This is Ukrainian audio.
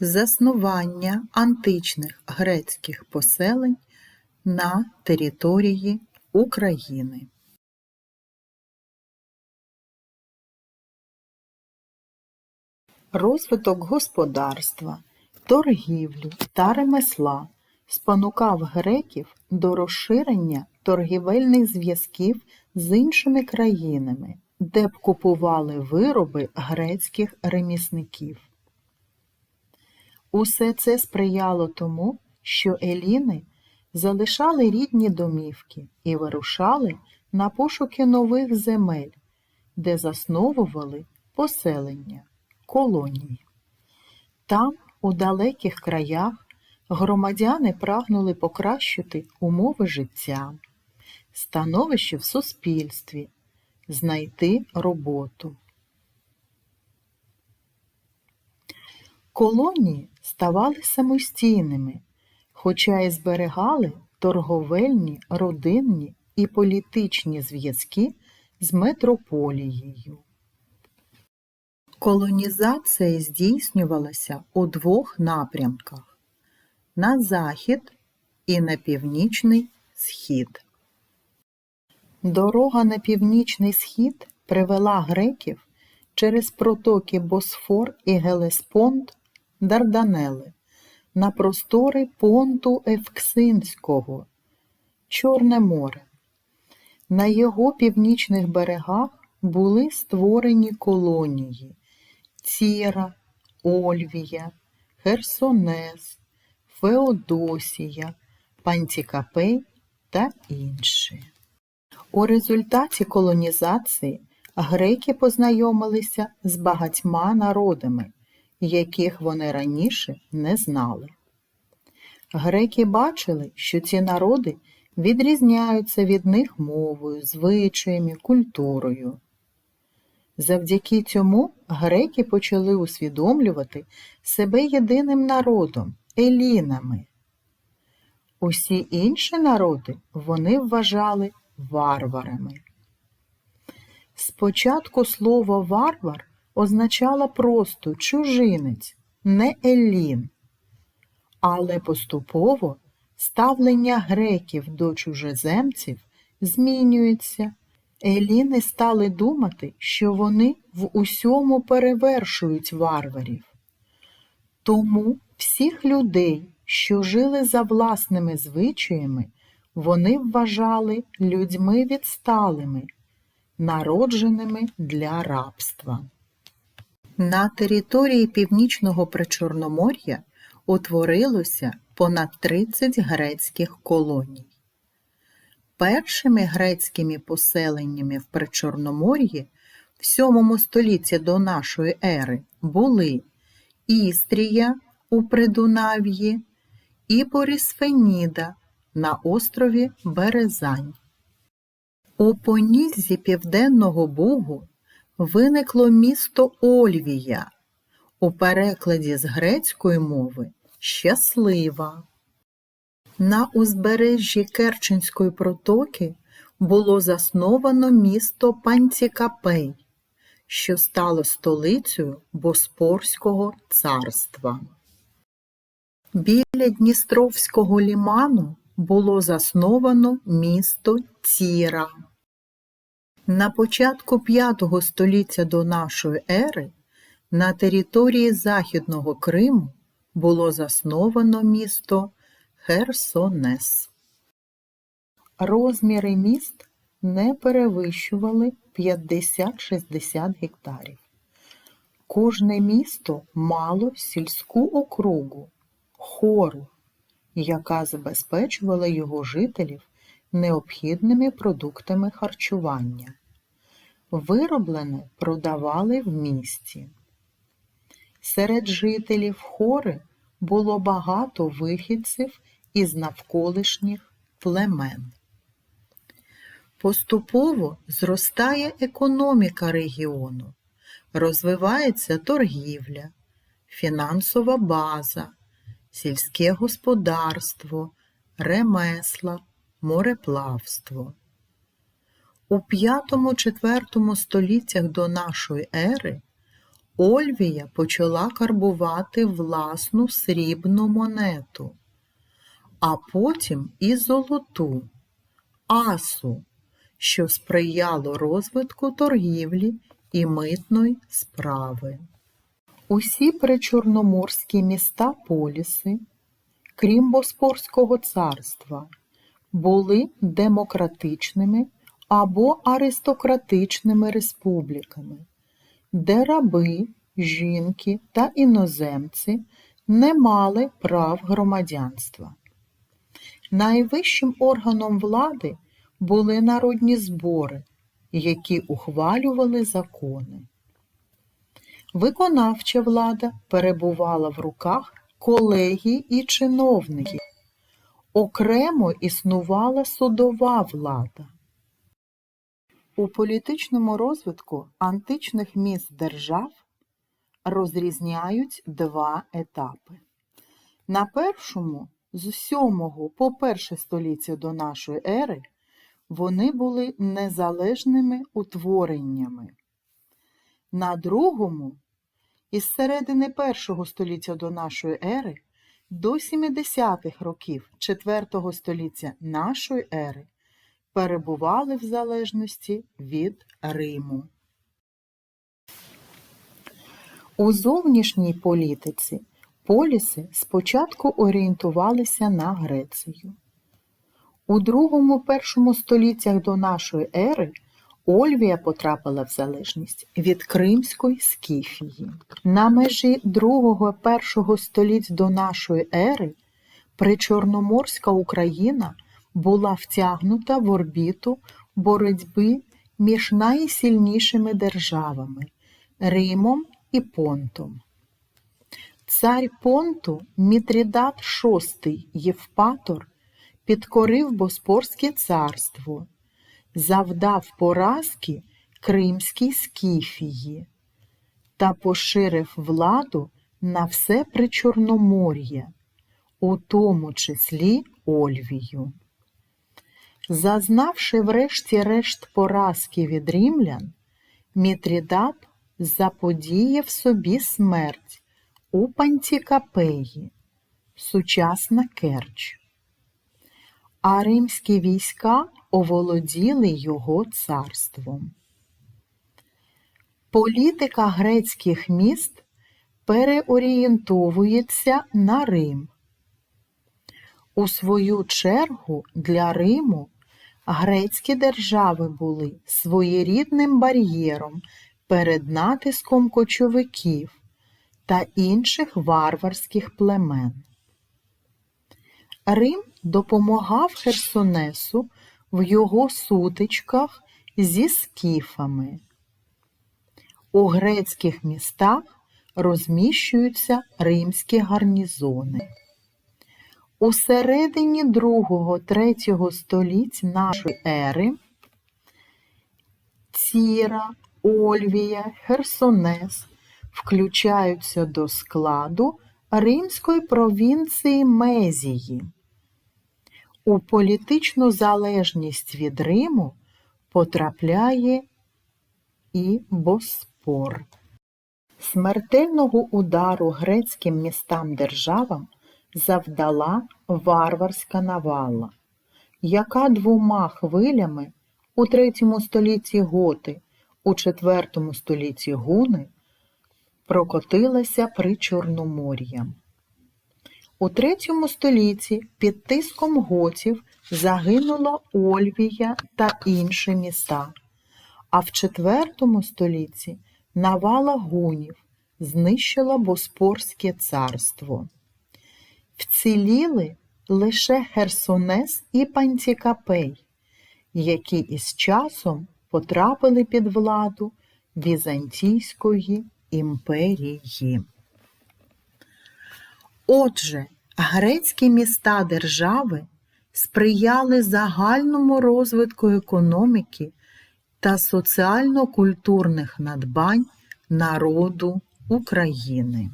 Заснування античних грецьких поселень на території України. Розвиток господарства, торгівлі та ремесла спонукав греків до розширення торгівельних зв'язків з іншими країнами, де б купували вироби грецьких ремісників. Усе це сприяло тому, що еліни залишали рідні домівки і вирушали на пошуки нових земель, де засновували поселення, колонії. Там, у далеких краях, громадяни прагнули покращити умови життя, становище в суспільстві, знайти роботу. Колонії ставали самостійними, хоча й зберігали торговельні, родинні і політичні зв'язки з метрополією. Колонізація здійснювалася у двох напрямках на захід і на північний схід. Дорога на північний схід привела греків через протоки Босфор і Гелеспонд Дарданели на простори понту Евксинського, Чорне море. На його північних берегах були створені колонії Ціра, Ольвія, Херсонес, Феодосія, Пантікапей та інші. У результаті колонізації греки познайомилися з багатьма народами, яких вони раніше не знали. Греки бачили, що ці народи відрізняються від них мовою, звичаями, культурою. Завдяки цьому греки почали усвідомлювати себе єдиним народом елінами. Усі інші народи вони вважали варварами. Спочатку слово варвар означало просто чужинець, не елін, але поступово ставлення греків до чужеземців змінюється. Еліни стали думати, що вони в усьому перевершують варварів. Тому всіх людей, що жили за власними звичаями, вони вважали людьми відсталими, народженими для рабства. На території Північного Причорномор'я утворилося понад 30 грецьких колоній. Першими грецькими поселеннями в Причорномор'ї в 7 столітті до нашої ери були Істрія у Придунав'ї і Борисфеніда на острові Березань. У понізі Південного Бугу виникло місто Ольвія, у перекладі з грецької мови щаслива. На узбережжі Керченської протоки було засновано місто Пантікапей, що стало столицею Боспорського царства. Біля Дністровського ліману було засновано місто Ціра. На початку V століття до нашої ери на території Західного Криму було засновано місто Херсонес. Розміри міст не перевищували 50-60 гектарів. Кожне місто мало сільську округу, хору, яка забезпечувала його жителів необхідними продуктами харчування. Вироблене продавали в місті. Серед жителів хори було багато вихідців із навколишніх племен. Поступово зростає економіка регіону, розвивається торгівля, фінансова база, сільське господарство, ремесла, мореплавство. У 5-4 століттях до нашої ери Ольвія почала карбувати власну срібну монету, а потім і золоту асу, що сприяло розвитку торгівлі і митної справи. Усі причорноморські міста поліси, крім Боспорського царства, були демократичними або аристократичними республіками, де раби, жінки та іноземці не мали прав громадянства. Найвищим органом влади були народні збори, які ухвалювали закони. Виконавча влада перебувала в руках колегій і чиновників. Окремо існувала судова влада. У політичному розвитку античних міст держав розрізняють два етапи. На першому з 7 по 1 століття до нашої ери вони були незалежними утвореннями. На другому із середини першого століття до нашої ери до 70-х років IV століття нашої ери перебували в залежності від Риму. У зовнішній політиці поліси спочатку орієнтувалися на Грецію. У другому-першому століттях до нашої ери Ольвія потрапила в залежність від Кримської Скіфії. На межі другого-першого століть до нашої ери причорноморська Україна була втягнута в орбіту боротьби між найсильнішими державами Римом і Понтом. Цар Понту Мітрідат VI Євпатор підкорив Боспорське царство, завдав поразки Кримській Скіфії та поширив владу на все Причорномор'я, у тому числі Ольвію. Зазнавши врешті-решт поразки від римлян, Мітрідат заподіяв собі смерть у Пантікапеї, сучасна Керч. А римські війська оволоділи його царством. Політика грецьких міст переорієнтовується на Рим. У свою чергу для Риму грецькі держави були своєрідним бар'єром перед натиском кочовиків та інших варварських племен. Рим допомагав Херсонесу в його сутичках зі скіфами. У грецьких містах розміщуються римські гарнізони. У середині 2-3 століть нашої ери Ціра, Ольвія, Херсонес включаються до складу римської провінції Мезії. У політичну залежність від Риму потрапляє і Боспор. Смертельного удару грецьким містам-державам завдала варварська навала, яка двома хвилями у третьому столітті готи, у четвертому столітті гуни прокотилася при Чорномор'ям. У третьому столітті під тиском готів загинула Ольвія та інші міста, а в четвертому столітті навала гунів знищила Боспорське царство. Вціліли лише Херсонес і Пантікапей, які із часом потрапили під владу Візантійської імперії. Отже, грецькі міста держави сприяли загальному розвитку економіки та соціально-культурних надбань народу України.